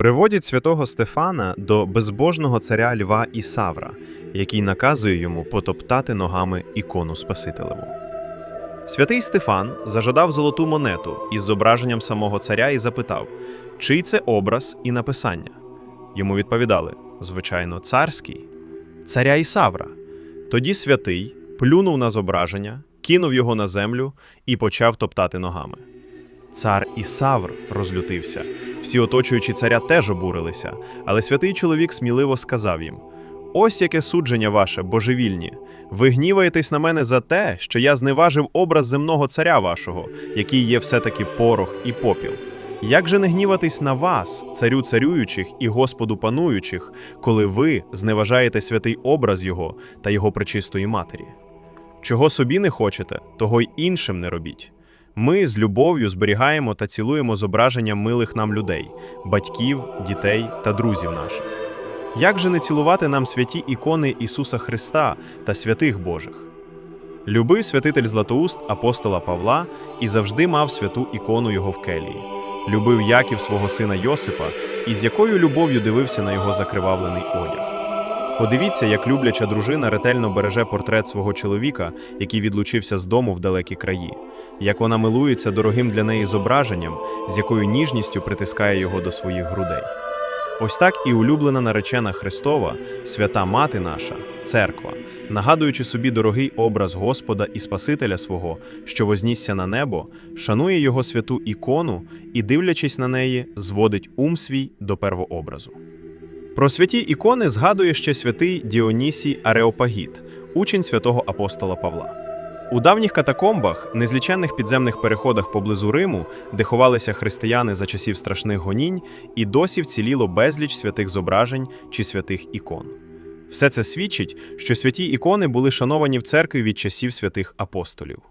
Приводять святого Стефана до безбожного царя Льва Ісавра, який наказує йому потоптати ногами ікону Спасителеву. Святий Стефан зажадав золоту монету із зображенням самого царя і запитав, чий це образ і написання. Йому відповідали: звичайно, царський, царя Ісавра. Тоді святий плюнув на зображення, кинув його на землю і почав топтати ногами. Цар Ісавр розлютився. Всі оточуючі царя теж обурилися, але святий чоловік сміливо сказав їм: Ось яке судження ваше, божевільні. Ви гніваєтесь на мене за те, що я зневажив образ земного царя вашого, який є все-таки порох і попіл. Як же не гніватись на вас, царю царюючих і Господу пануючих, коли ви зневажаєте святий образ Його та Його пречистої матері? Чого собі не хочете, того й іншим не робіть. Ми з любов'ю зберігаємо та цілуємо зображення милих нам людей, батьків, дітей та друзів наших. Як же не цілувати нам святі ікони Ісуса Христа та святих Божих? Любив святитель Златоуст апостола Павла і завжди мав святу ікону його в келії. Любив Яків свого сина Йосипа і з якою любов'ю дивився на його закривавлений одяг. Подивіться, як любляча дружина ретельно береже портрет свого чоловіка, який відлучився з дому в далекі краї, як вона милується дорогим для неї зображенням, з якою ніжністю притискає його до своїх грудей. Ось так і улюблена наречена Христова, свята Мати наша, церква, нагадуючи собі дорогий образ Господа і Спасителя свого, що вознісся на небо, шанує його святу ікону і, дивлячись на неї, зводить ум свій до первообразу. Про святі ікони згадує ще святий Діонісій Ареопагіт, учень святого апостола Павла. У давніх катакомбах, незліченних підземних переходах поблизу Риму, де ховалися християни за часів страшних гонінь, і досі вціліло безліч святих зображень чи святих ікон. Все це свідчить, що святі ікони були шановані в церкві від часів святих апостолів.